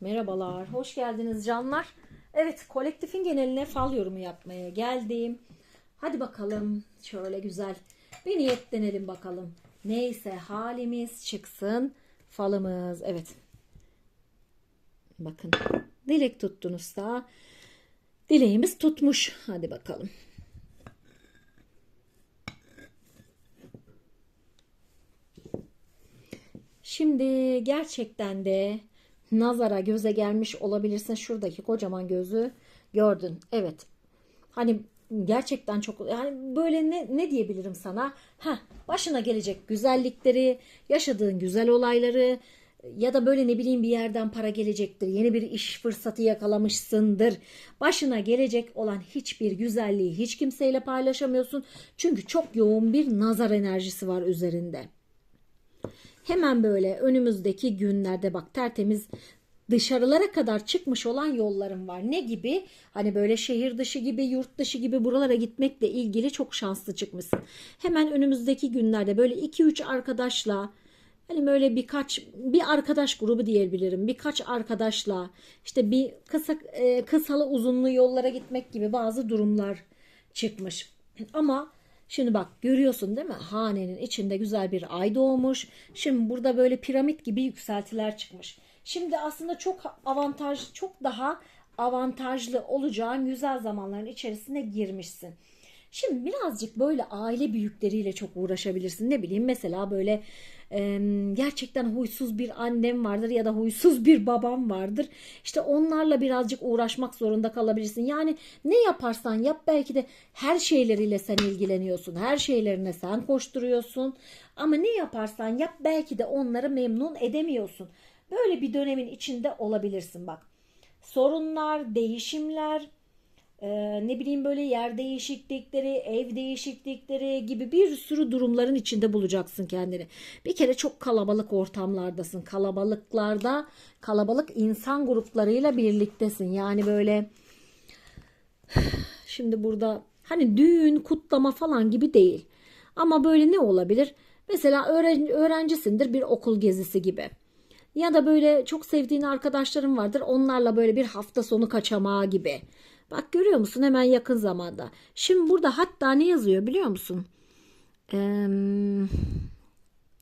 Merhabalar, hoş geldiniz canlar. Evet, kolektifin geneline fal yorumu yapmaya geldim. Hadi bakalım, şöyle güzel bir niyetlenelim bakalım. Neyse halimiz çıksın falımız. Evet. Bakın, dilek tuttunuz da dileğimiz tutmuş. Hadi bakalım. Şimdi gerçekten de nazara göze gelmiş olabilirsin. Şuradaki kocaman gözü gördün. Evet. Hani gerçekten çok yani böyle ne, ne diyebilirim sana? Ha, başına gelecek güzellikleri, yaşadığın güzel olayları ya da böyle ne bileyim bir yerden para gelecektir. Yeni bir iş fırsatı yakalamışsındır. Başına gelecek olan hiçbir güzelliği hiç kimseyle paylaşamıyorsun. Çünkü çok yoğun bir nazar enerjisi var üzerinde. Hemen böyle önümüzdeki günlerde bak tertemiz dışarılara kadar çıkmış olan yollarım var. Ne gibi? Hani böyle şehir dışı gibi, yurt dışı gibi buralara gitmekle ilgili çok şanslı çıkmışsın. Hemen önümüzdeki günlerde böyle 2-3 arkadaşla hani böyle birkaç bir arkadaş grubu diyebilirim. Birkaç arkadaşla işte bir kısa e, kısalı uzunlu yollara gitmek gibi bazı durumlar çıkmış. Ama Şimdi bak görüyorsun değil mi? Hanenin içinde güzel bir ay doğmuş. Şimdi burada böyle piramit gibi yükseltiler çıkmış. Şimdi aslında çok avantaj, çok daha avantajlı olacağın güzel zamanların içerisine girmişsin. Şimdi birazcık böyle aile büyükleriyle çok uğraşabilirsin. Ne bileyim mesela böyle e, gerçekten huysuz bir annem vardır ya da huysuz bir babam vardır. İşte onlarla birazcık uğraşmak zorunda kalabilirsin. Yani ne yaparsan yap belki de her şeyleriyle sen ilgileniyorsun. Her şeylerine sen koşturuyorsun. Ama ne yaparsan yap belki de onları memnun edemiyorsun. Böyle bir dönemin içinde olabilirsin bak. Sorunlar, değişimler, ee, ne bileyim böyle yer değişiklikleri, ev değişiklikleri gibi bir sürü durumların içinde bulacaksın kendini. Bir kere çok kalabalık ortamlardasın. Kalabalıklarda kalabalık insan gruplarıyla birliktesin. Yani böyle şimdi burada hani düğün, kutlama falan gibi değil. Ama böyle ne olabilir? Mesela öğren öğrencisindir bir okul gezisi gibi. Ya da böyle çok sevdiğin arkadaşların vardır. Onlarla böyle bir hafta sonu kaçamağı gibi. Bak görüyor musun hemen yakın zamanda. Şimdi burada hatta ne yazıyor biliyor musun?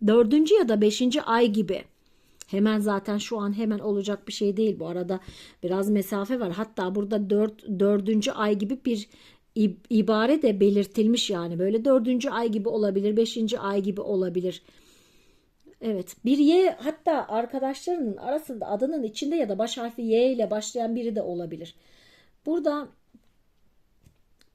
Dördüncü ya da beşinci ay gibi. Hemen zaten şu an hemen olacak bir şey değil. Bu arada biraz mesafe var. Hatta burada dört, dördüncü ay gibi bir ibare de belirtilmiş yani. Böyle dördüncü ay gibi olabilir. Beşinci ay gibi olabilir. Evet bir Y hatta arkadaşlarının arasında adının içinde ya da baş harfi Y ile başlayan biri de olabilir. Burada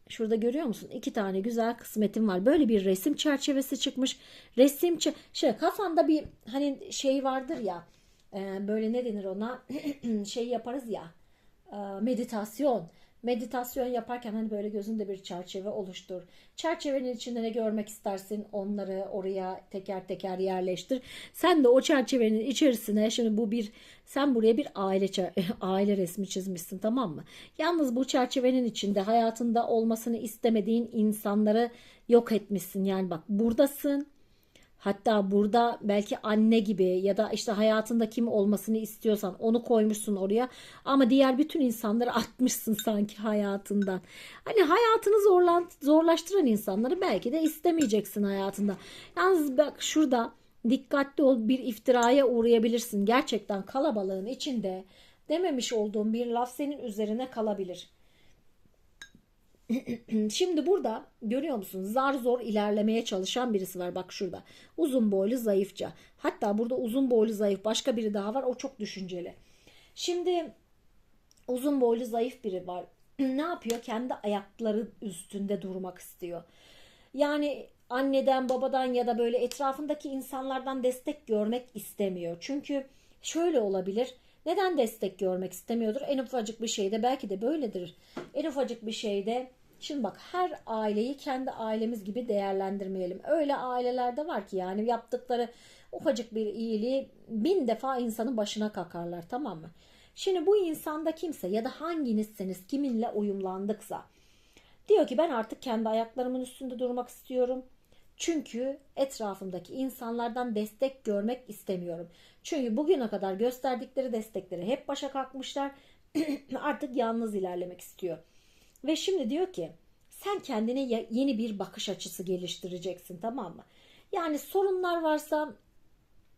şurada görüyor musun? İki tane güzel kısmetim var. Böyle bir resim çerçevesi çıkmış. Resim şey kafanda bir hani şey vardır ya e, böyle ne denir ona şey yaparız ya e, meditasyon meditasyon yaparken hani böyle gözünde bir çerçeve oluştur. Çerçevenin içinde ne görmek istersin onları oraya teker teker yerleştir. Sen de o çerçevenin içerisine şimdi bu bir sen buraya bir aile aile resmi çizmişsin tamam mı? Yalnız bu çerçevenin içinde hayatında olmasını istemediğin insanları yok etmişsin. Yani bak buradasın Hatta burada belki anne gibi ya da işte hayatında kim olmasını istiyorsan onu koymuşsun oraya. Ama diğer bütün insanları atmışsın sanki hayatından. Hani hayatını zorlan, zorlaştıran insanları belki de istemeyeceksin hayatında. Yalnız bak şurada dikkatli ol bir iftiraya uğrayabilirsin. Gerçekten kalabalığın içinde dememiş olduğun bir laf senin üzerine kalabilir. Şimdi burada görüyor musun? Zar zor ilerlemeye çalışan birisi var. Bak şurada. Uzun boylu zayıfça. Hatta burada uzun boylu zayıf başka biri daha var. O çok düşünceli. Şimdi uzun boylu zayıf biri var. ne yapıyor? Kendi ayakları üstünde durmak istiyor. Yani anneden, babadan ya da böyle etrafındaki insanlardan destek görmek istemiyor. Çünkü şöyle olabilir. Neden destek görmek istemiyordur? En ufacık bir şeyde belki de böyledir. En ufacık bir şeyde Şimdi bak her aileyi kendi ailemiz gibi değerlendirmeyelim. Öyle ailelerde var ki yani yaptıkları ufacık bir iyiliği bin defa insanın başına kakarlar tamam mı? Şimdi bu insanda kimse ya da hanginizseniz kiminle uyumlandıksa diyor ki ben artık kendi ayaklarımın üstünde durmak istiyorum. Çünkü etrafımdaki insanlardan destek görmek istemiyorum. Çünkü bugüne kadar gösterdikleri destekleri hep başa kalkmışlar. Artık yalnız ilerlemek istiyor. Ve şimdi diyor ki sen kendine ye- yeni bir bakış açısı geliştireceksin tamam mı? Yani sorunlar varsa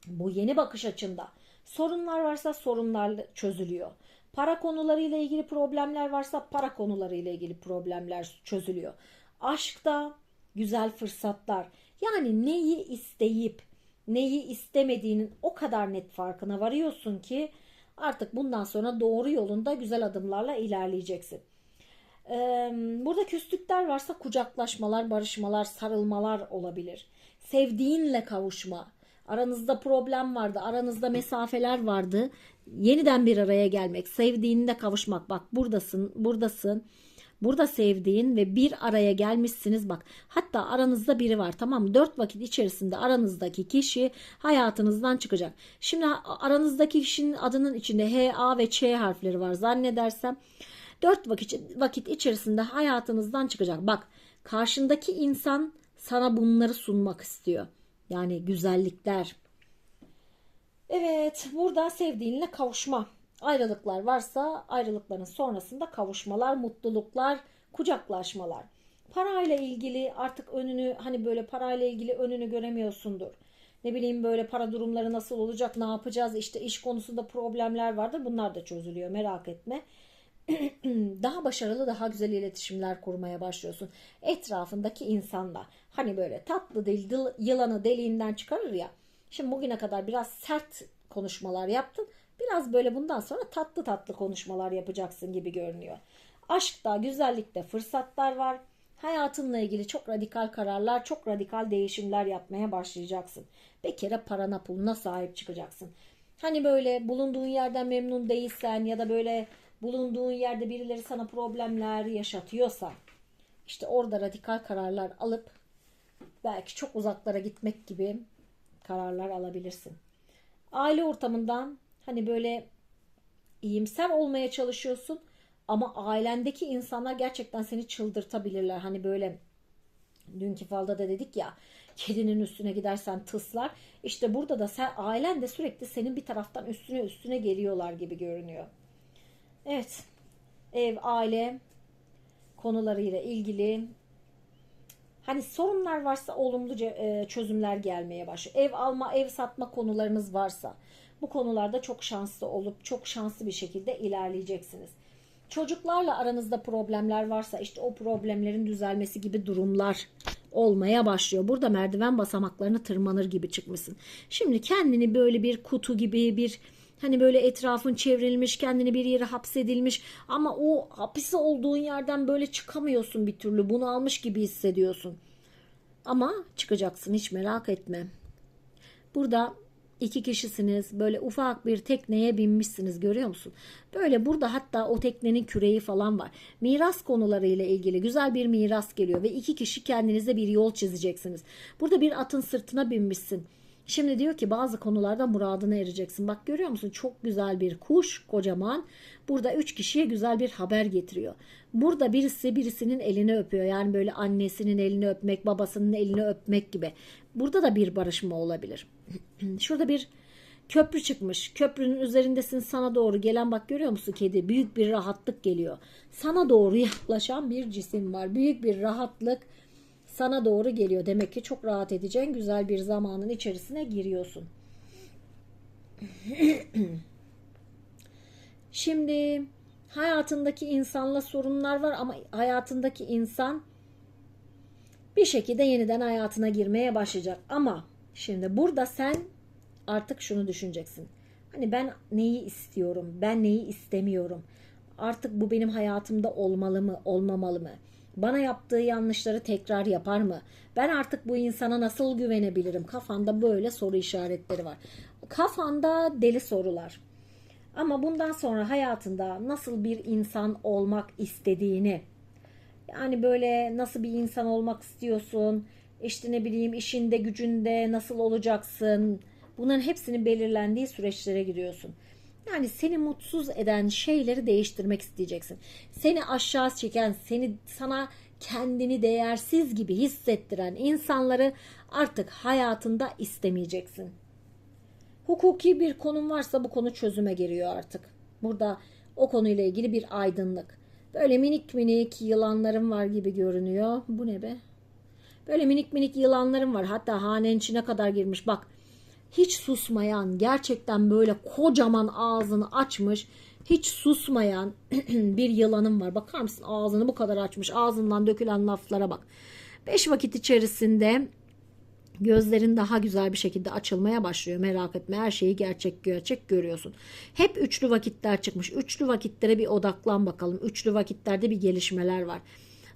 bu yeni bakış açında sorunlar varsa sorunlar çözülüyor. Para konularıyla ilgili problemler varsa para konularıyla ilgili problemler çözülüyor. Aşkta güzel fırsatlar. Yani neyi isteyip neyi istemediğinin o kadar net farkına varıyorsun ki artık bundan sonra doğru yolunda güzel adımlarla ilerleyeceksin. Burada küslükler varsa kucaklaşmalar, barışmalar, sarılmalar olabilir. Sevdiğinle kavuşma. Aranızda problem vardı, aranızda mesafeler vardı. Yeniden bir araya gelmek, sevdiğinle kavuşmak. Bak buradasın, buradasın. Burada sevdiğin ve bir araya gelmişsiniz bak. Hatta aranızda biri var tamam mı? Dört vakit içerisinde aranızdaki kişi hayatınızdan çıkacak. Şimdi aranızdaki kişinin adının içinde H, A ve Ç harfleri var zannedersem. Dört vakit, vakit içerisinde hayatınızdan çıkacak. Bak karşındaki insan sana bunları sunmak istiyor. Yani güzellikler. Evet burada sevdiğinle kavuşma. Ayrılıklar varsa ayrılıkların sonrasında kavuşmalar, mutluluklar, kucaklaşmalar. Parayla ilgili artık önünü hani böyle parayla ilgili önünü göremiyorsundur. Ne bileyim böyle para durumları nasıl olacak, ne yapacağız? İşte iş konusunda problemler vardır. Bunlar da çözülüyor merak etme. daha başarılı, daha güzel iletişimler kurmaya başlıyorsun. Etrafındaki insanla. Hani böyle tatlı dil, dil yılanı deliğinden çıkarır ya. Şimdi bugüne kadar biraz sert konuşmalar yaptın. Biraz böyle bundan sonra tatlı tatlı konuşmalar yapacaksın gibi görünüyor. Aşkta, güzellikte fırsatlar var. Hayatınla ilgili çok radikal kararlar, çok radikal değişimler yapmaya başlayacaksın. Bir kere parana puluna sahip çıkacaksın. Hani böyle bulunduğun yerden memnun değilsen ya da böyle bulunduğun yerde birileri sana problemler yaşatıyorsa işte orada radikal kararlar alıp belki çok uzaklara gitmek gibi kararlar alabilirsin. Aile ortamından hani böyle iyimser olmaya çalışıyorsun ama ailendeki insanlar gerçekten seni çıldırtabilirler. Hani böyle dünkü falda da dedik ya kedinin üstüne gidersen tıslar. İşte burada da sen ailen de sürekli senin bir taraftan üstüne üstüne geliyorlar gibi görünüyor. Evet. Ev, aile konularıyla ilgili hani sorunlar varsa olumlu e, çözümler gelmeye başlıyor. Ev alma, ev satma konularınız varsa bu konularda çok şanslı olup çok şanslı bir şekilde ilerleyeceksiniz. Çocuklarla aranızda problemler varsa işte o problemlerin düzelmesi gibi durumlar olmaya başlıyor. Burada merdiven basamaklarını tırmanır gibi çıkmışsın. Şimdi kendini böyle bir kutu gibi bir Hani böyle etrafın çevrilmiş, kendini bir yere hapsedilmiş ama o hapisi olduğun yerden böyle çıkamıyorsun bir türlü. Bunu almış gibi hissediyorsun. Ama çıkacaksın hiç merak etme. Burada iki kişisiniz. Böyle ufak bir tekneye binmişsiniz görüyor musun? Böyle burada hatta o teknenin küreği falan var. Miras konularıyla ilgili güzel bir miras geliyor ve iki kişi kendinize bir yol çizeceksiniz. Burada bir atın sırtına binmişsin. Şimdi diyor ki bazı konularda muradına ereceksin. Bak görüyor musun? Çok güzel bir kuş kocaman. Burada üç kişiye güzel bir haber getiriyor. Burada birisi birisinin elini öpüyor. Yani böyle annesinin elini öpmek, babasının elini öpmek gibi. Burada da bir barışma olabilir. Şurada bir köprü çıkmış. Köprünün üzerindesin sana doğru gelen bak görüyor musun kedi? Büyük bir rahatlık geliyor. Sana doğru yaklaşan bir cisim var. Büyük bir rahatlık sana doğru geliyor. Demek ki çok rahat edeceğin güzel bir zamanın içerisine giriyorsun. Şimdi hayatındaki insanla sorunlar var ama hayatındaki insan bir şekilde yeniden hayatına girmeye başlayacak. Ama şimdi burada sen artık şunu düşüneceksin. Hani ben neyi istiyorum? Ben neyi istemiyorum? Artık bu benim hayatımda olmalı mı, olmamalı mı? Bana yaptığı yanlışları tekrar yapar mı? Ben artık bu insana nasıl güvenebilirim? Kafanda böyle soru işaretleri var. Kafanda deli sorular. Ama bundan sonra hayatında nasıl bir insan olmak istediğini, yani böyle nasıl bir insan olmak istiyorsun, işte ne bileyim işinde gücünde nasıl olacaksın, bunların hepsinin belirlendiği süreçlere giriyorsun. Yani seni mutsuz eden şeyleri değiştirmek isteyeceksin. Seni aşağı çeken, seni sana kendini değersiz gibi hissettiren insanları artık hayatında istemeyeceksin. Hukuki bir konun varsa bu konu çözüme giriyor artık. Burada o konuyla ilgili bir aydınlık. Böyle minik minik yılanlarım var gibi görünüyor. Bu ne be? Böyle minik minik yılanlarım var. Hatta hanenin içine kadar girmiş. Bak hiç susmayan, gerçekten böyle kocaman ağzını açmış, hiç susmayan bir yılanım var. Bakar mısın ağzını bu kadar açmış. Ağzından dökülen laflara bak. Beş vakit içerisinde gözlerin daha güzel bir şekilde açılmaya başlıyor. Merak etme her şeyi gerçek gerçek görüyorsun. Hep üçlü vakitler çıkmış. Üçlü vakitlere bir odaklan bakalım. Üçlü vakitlerde bir gelişmeler var.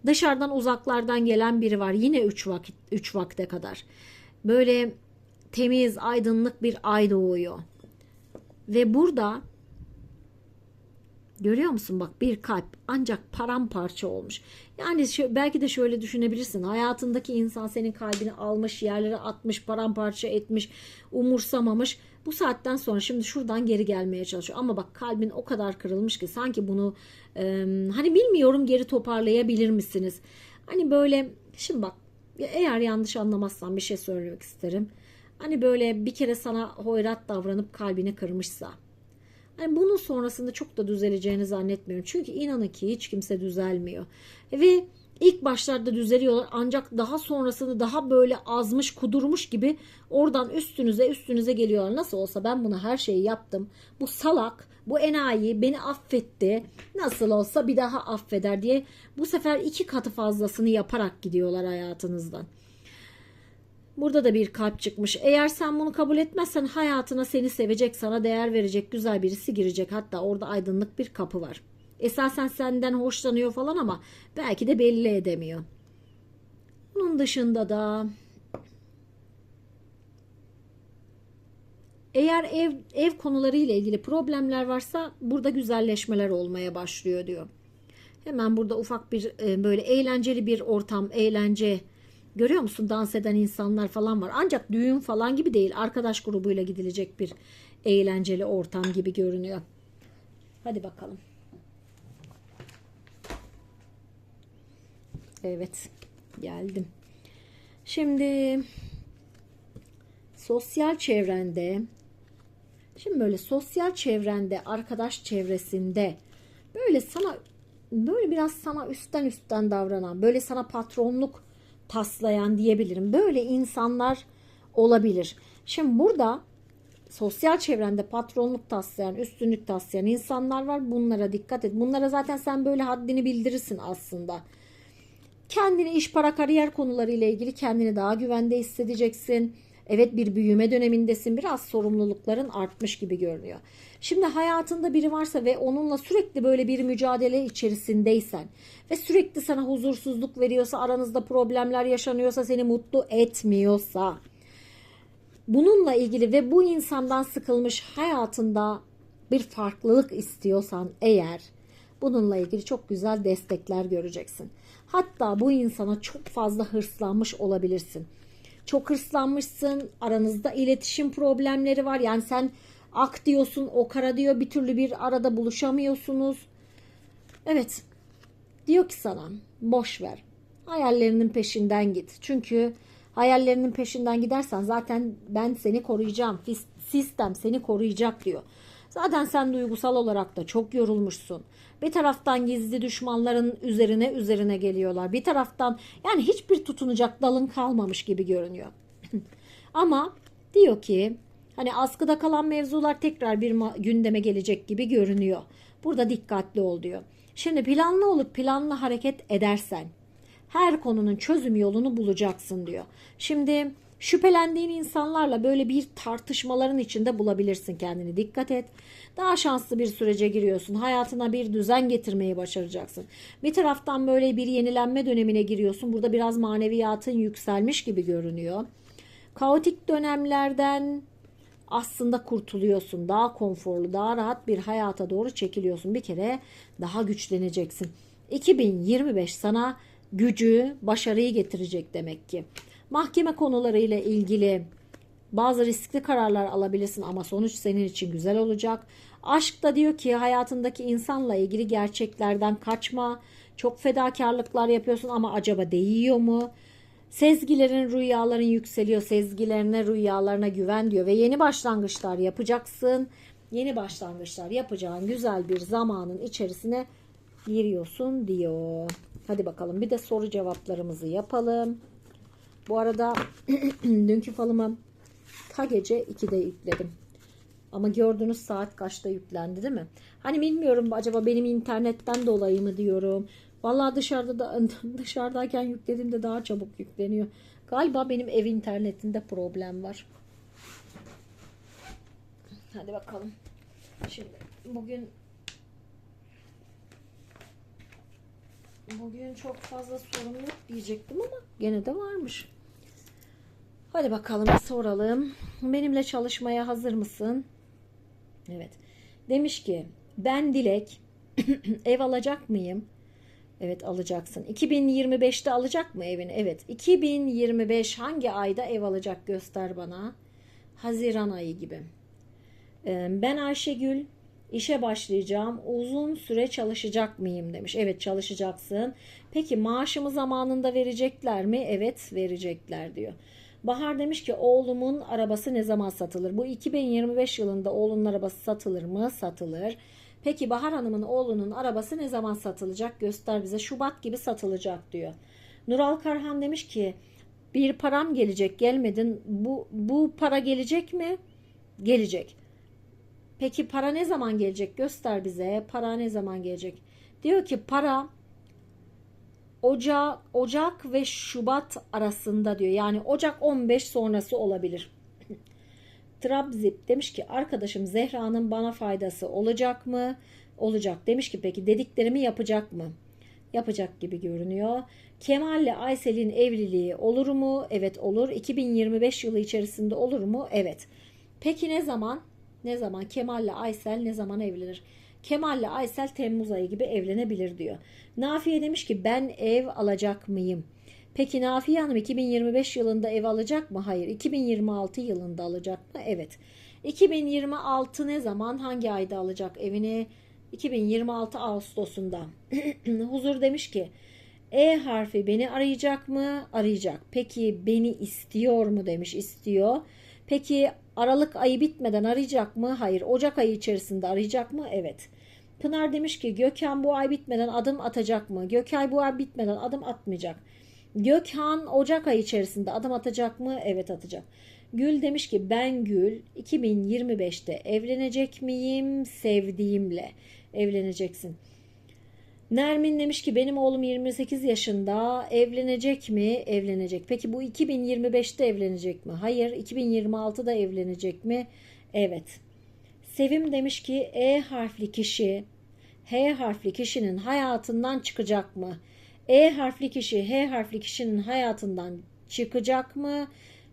Dışarıdan uzaklardan gelen biri var. Yine üç vakit üç vakte kadar. Böyle temiz, aydınlık bir ay doğuyor. Ve burada Görüyor musun bak bir kalp ancak paramparça olmuş. Yani belki de şöyle düşünebilirsin. Hayatındaki insan senin kalbini almış, yerlere atmış, paramparça etmiş, umursamamış. Bu saatten sonra şimdi şuradan geri gelmeye çalışıyor. Ama bak kalbin o kadar kırılmış ki sanki bunu e, hani bilmiyorum geri toparlayabilir misiniz? Hani böyle şimdi bak eğer yanlış anlamazsam bir şey söylemek isterim. Hani böyle bir kere sana hoyrat davranıp kalbini kırmışsa yani bunun sonrasında çok da düzeleceğini zannetmiyorum. Çünkü inanın ki hiç kimse düzelmiyor. Ve ilk başlarda düzeliyorlar ancak daha sonrasında daha böyle azmış kudurmuş gibi oradan üstünüze üstünüze geliyorlar. Nasıl olsa ben buna her şeyi yaptım. Bu salak, bu enayi beni affetti. Nasıl olsa bir daha affeder diye bu sefer iki katı fazlasını yaparak gidiyorlar hayatınızdan. Burada da bir kalp çıkmış. Eğer sen bunu kabul etmezsen hayatına seni sevecek, sana değer verecek güzel birisi girecek. Hatta orada aydınlık bir kapı var. Esasen senden hoşlanıyor falan ama belki de belli edemiyor. Bunun dışında da eğer ev ev konuları ile ilgili problemler varsa burada güzelleşmeler olmaya başlıyor diyor. Hemen burada ufak bir e, böyle eğlenceli bir ortam, eğlence Görüyor musun dans eden insanlar falan var. Ancak düğün falan gibi değil. Arkadaş grubuyla gidilecek bir eğlenceli ortam gibi görünüyor. Hadi bakalım. Evet. Geldim. Şimdi sosyal çevrende şimdi böyle sosyal çevrende arkadaş çevresinde böyle sana böyle biraz sana üstten üstten davranan böyle sana patronluk taslayan diyebilirim. Böyle insanlar olabilir. Şimdi burada sosyal çevrende patronluk taslayan, üstünlük taslayan insanlar var. Bunlara dikkat et. Bunlara zaten sen böyle haddini bildirirsin aslında. Kendini iş, para, kariyer konuları ile ilgili kendini daha güvende hissedeceksin. Evet bir büyüme dönemindesin. Biraz sorumlulukların artmış gibi görünüyor. Şimdi hayatında biri varsa ve onunla sürekli böyle bir mücadele içerisindeysen ve sürekli sana huzursuzluk veriyorsa, aranızda problemler yaşanıyorsa, seni mutlu etmiyorsa bununla ilgili ve bu insandan sıkılmış hayatında bir farklılık istiyorsan eğer bununla ilgili çok güzel destekler göreceksin. Hatta bu insana çok fazla hırslanmış olabilirsin. Çok hırslanmışsın, aranızda iletişim problemleri var. Yani sen ak diyorsun, o kara diyor, bir türlü bir arada buluşamıyorsunuz. Evet, diyor ki sana boş ver. Hayallerinin peşinden git. Çünkü hayallerinin peşinden gidersen zaten ben seni koruyacağım. Sistem seni koruyacak diyor. Zaten sen duygusal olarak da çok yorulmuşsun. Bir taraftan gizli düşmanların üzerine üzerine geliyorlar. Bir taraftan yani hiçbir tutunacak dalın kalmamış gibi görünüyor. Ama diyor ki hani askıda kalan mevzular tekrar bir gündeme gelecek gibi görünüyor. Burada dikkatli ol diyor. Şimdi planlı olup planlı hareket edersen her konunun çözüm yolunu bulacaksın diyor. Şimdi şüphelendiğin insanlarla böyle bir tartışmaların içinde bulabilirsin kendini. Dikkat et. Daha şanslı bir sürece giriyorsun. Hayatına bir düzen getirmeyi başaracaksın. Bir taraftan böyle bir yenilenme dönemine giriyorsun. Burada biraz maneviyatın yükselmiş gibi görünüyor. Kaotik dönemlerden aslında kurtuluyorsun. Daha konforlu, daha rahat bir hayata doğru çekiliyorsun. Bir kere daha güçleneceksin. 2025 sana gücü, başarıyı getirecek demek ki. Mahkeme konularıyla ilgili bazı riskli kararlar alabilirsin ama sonuç senin için güzel olacak. Aşk da diyor ki hayatındaki insanla ilgili gerçeklerden kaçma. Çok fedakarlıklar yapıyorsun ama acaba değiyor mu? Sezgilerin, rüyaların yükseliyor. Sezgilerine, rüyalarına güven diyor ve yeni başlangıçlar yapacaksın. Yeni başlangıçlar yapacağın güzel bir zamanın içerisine giriyorsun diyor. Hadi bakalım bir de soru cevaplarımızı yapalım. Bu arada dünkü falımı ta gece 2'de yükledim. Ama gördüğünüz saat kaçta yüklendi değil mi? Hani bilmiyorum acaba benim internetten dolayı mı diyorum. Vallahi dışarıda da dışarıdayken yüklediğimde daha çabuk yükleniyor. Galiba benim ev internetinde problem var. Hadi bakalım. Şimdi bugün bugün çok fazla sorun yok diyecektim ama gene de varmış. Hadi bakalım soralım. Benimle çalışmaya hazır mısın? Evet. Demiş ki ben Dilek ev alacak mıyım? Evet alacaksın. 2025'te alacak mı evini? Evet. 2025 hangi ayda ev alacak göster bana. Haziran ayı gibi. Ee, Ben Ayşegül işe başlayacağım. Uzun süre çalışacak mıyım demiş. Evet çalışacaksın. Peki maaşımı zamanında verecekler mi? Evet verecekler diyor. Bahar demiş ki oğlumun arabası ne zaman satılır? Bu 2025 yılında oğlunun arabası satılır mı? Satılır. Peki Bahar Hanım'ın oğlunun arabası ne zaman satılacak? Göster bize. Şubat gibi satılacak diyor. Nural Karhan demiş ki bir param gelecek gelmedin. Bu, bu para gelecek mi? Gelecek. Peki para ne zaman gelecek? Göster bize. Para ne zaman gelecek? Diyor ki para Ocak, Ocak ve Şubat arasında diyor. Yani Ocak 15 sonrası olabilir. Trabzip demiş ki arkadaşım Zehra'nın bana faydası olacak mı? Olacak. Demiş ki peki dediklerimi yapacak mı? Yapacak gibi görünüyor. Kemal ile Aysel'in evliliği olur mu? Evet olur. 2025 yılı içerisinde olur mu? Evet. Peki ne zaman? Ne zaman? Kemal ile Aysel ne zaman evlenir? Kemal ile Aysel Temmuz ayı gibi evlenebilir diyor. Nafiye demiş ki ben ev alacak mıyım? Peki Nafiye Hanım 2025 yılında ev alacak mı? Hayır. 2026 yılında alacak mı? Evet. 2026 ne zaman? Hangi ayda alacak evini? 2026 Ağustos'unda. Huzur demiş ki E harfi beni arayacak mı? Arayacak. Peki beni istiyor mu demiş. İstiyor. Peki Aralık ayı bitmeden arayacak mı? Hayır. Ocak ayı içerisinde arayacak mı? Evet. Pınar demiş ki Gökhan bu ay bitmeden adım atacak mı? Gökay bu ay bitmeden adım atmayacak. Gökhan Ocak ayı içerisinde adım atacak mı? Evet atacak. Gül demiş ki ben Gül 2025'te evlenecek miyim? Sevdiğimle evleneceksin. Nermin demiş ki benim oğlum 28 yaşında evlenecek mi? Evlenecek. Peki bu 2025'te evlenecek mi? Hayır. 2026'da evlenecek mi? Evet. Sevim demiş ki E harfli kişi H harfli kişinin hayatından çıkacak mı? E harfli kişi H harfli kişinin hayatından çıkacak mı?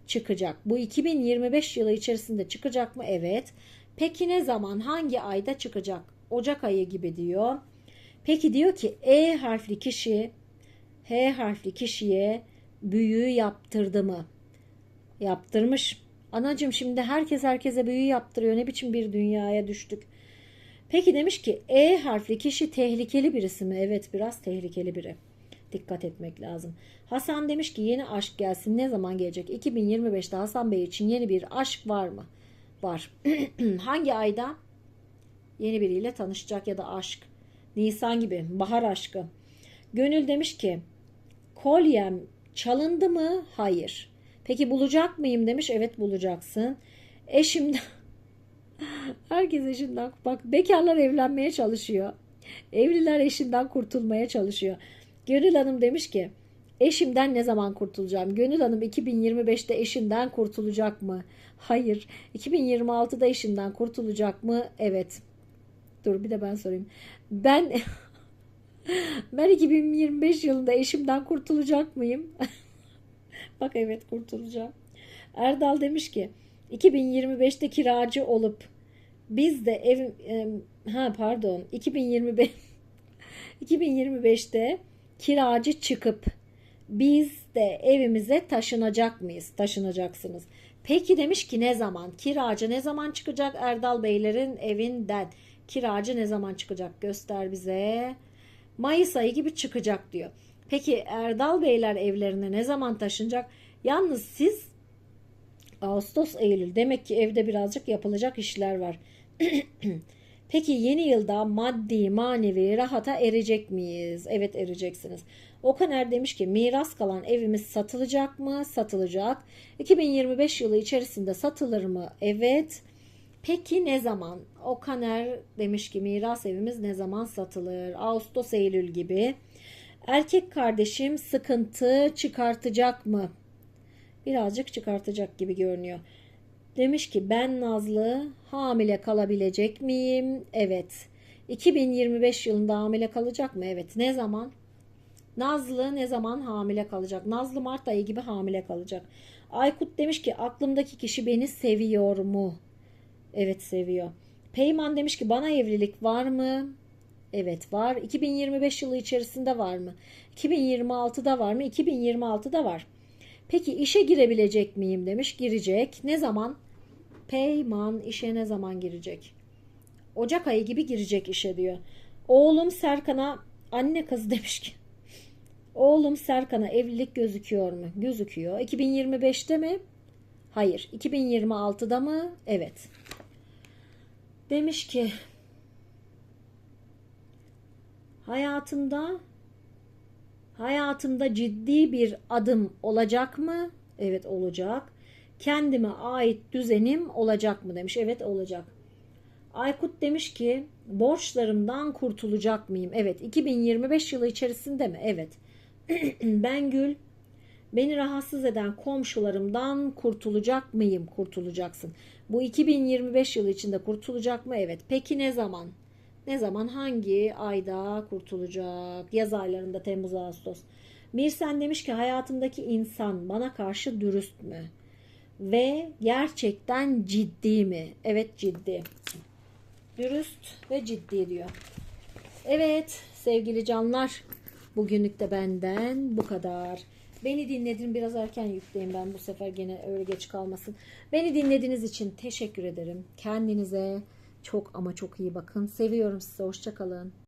Çıkacak. Bu 2025 yılı içerisinde çıkacak mı? Evet. Peki ne zaman hangi ayda çıkacak? Ocak ayı gibi diyor. Peki diyor ki E harfli kişi H harfli kişiye büyü yaptırdı mı? Yaptırmış. Anacım şimdi herkes herkese büyü yaptırıyor. Ne biçim bir dünyaya düştük. Peki demiş ki E harfli kişi tehlikeli birisi mi? Evet biraz tehlikeli biri. Dikkat etmek lazım. Hasan demiş ki yeni aşk gelsin. Ne zaman gelecek? 2025'te Hasan Bey için yeni bir aşk var mı? Var. Hangi ayda? Yeni biriyle tanışacak ya da aşk. Nisan gibi. Bahar aşkı. Gönül demiş ki kolyem çalındı mı? Hayır. Peki bulacak mıyım demiş. Evet bulacaksın. Eşimden herkes eşinden bak bekarlar evlenmeye çalışıyor. Evliler eşinden kurtulmaya çalışıyor. Gönül Hanım demiş ki eşimden ne zaman kurtulacağım? Gönül Hanım 2025'te eşinden kurtulacak mı? Hayır. 2026'da eşinden kurtulacak mı? Evet. Dur bir de ben sorayım. Ben ben 2025 yılında eşimden kurtulacak mıyım? Bak evet kurtulacağım. Erdal demiş ki 2025'te kiracı olup biz de ev e, ha pardon 2025 2025'te kiracı çıkıp biz de evimize taşınacak mıyız? Taşınacaksınız. Peki demiş ki ne zaman? Kiracı ne zaman çıkacak Erdal Beylerin evinden? Kiracı ne zaman çıkacak göster bize. Mayıs ayı gibi çıkacak diyor. Peki Erdal Beyler evlerine ne zaman taşınacak? Yalnız siz Ağustos, Eylül demek ki evde birazcık yapılacak işler var. Peki yeni yılda maddi manevi rahata erecek miyiz? Evet ereceksiniz. Okaner demiş ki miras kalan evimiz satılacak mı? Satılacak. 2025 yılı içerisinde satılır mı? Evet. Peki ne zaman? Okaner demiş ki miras evimiz ne zaman satılır? Ağustos, Eylül gibi. Erkek kardeşim sıkıntı çıkartacak mı? Birazcık çıkartacak gibi görünüyor. Demiş ki ben Nazlı hamile kalabilecek miyim? Evet. 2025 yılında hamile kalacak mı? Evet. Ne zaman? Nazlı ne zaman hamile kalacak? Nazlı Mart ayı gibi hamile kalacak. Aykut demiş ki aklımdaki kişi beni seviyor mu? Evet seviyor. Peyman demiş ki bana evlilik var mı? Evet var. 2025 yılı içerisinde var mı? 2026'da var mı? 2026'da var. Peki işe girebilecek miyim demiş. Girecek. Ne zaman? Peyman işe ne zaman girecek? Ocak ayı gibi girecek işe diyor. Oğlum Serkan'a anne kız demiş ki. Oğlum Serkan'a evlilik gözüküyor mu? Gözüküyor. 2025'te mi? Hayır. 2026'da mı? Evet. Demiş ki hayatımda hayatımda ciddi bir adım olacak mı? Evet olacak. Kendime ait düzenim olacak mı demiş. Evet olacak. Aykut demiş ki borçlarımdan kurtulacak mıyım? Evet 2025 yılı içerisinde mi? Evet. ben Gül beni rahatsız eden komşularımdan kurtulacak mıyım? Kurtulacaksın. Bu 2025 yılı içinde kurtulacak mı? Evet. Peki ne zaman? Ne zaman hangi ayda kurtulacak? Yaz aylarında Temmuz Ağustos. Mirsen demiş ki hayatımdaki insan bana karşı dürüst mü? Ve gerçekten ciddi mi? Evet ciddi. Dürüst ve ciddi diyor. Evet sevgili canlar. Bugünlük de benden bu kadar. Beni dinledin biraz erken yükleyeyim ben bu sefer gene öyle geç kalmasın. Beni dinlediğiniz için teşekkür ederim. Kendinize çok ama çok iyi bakın. Seviyorum sizi. Hoşçakalın.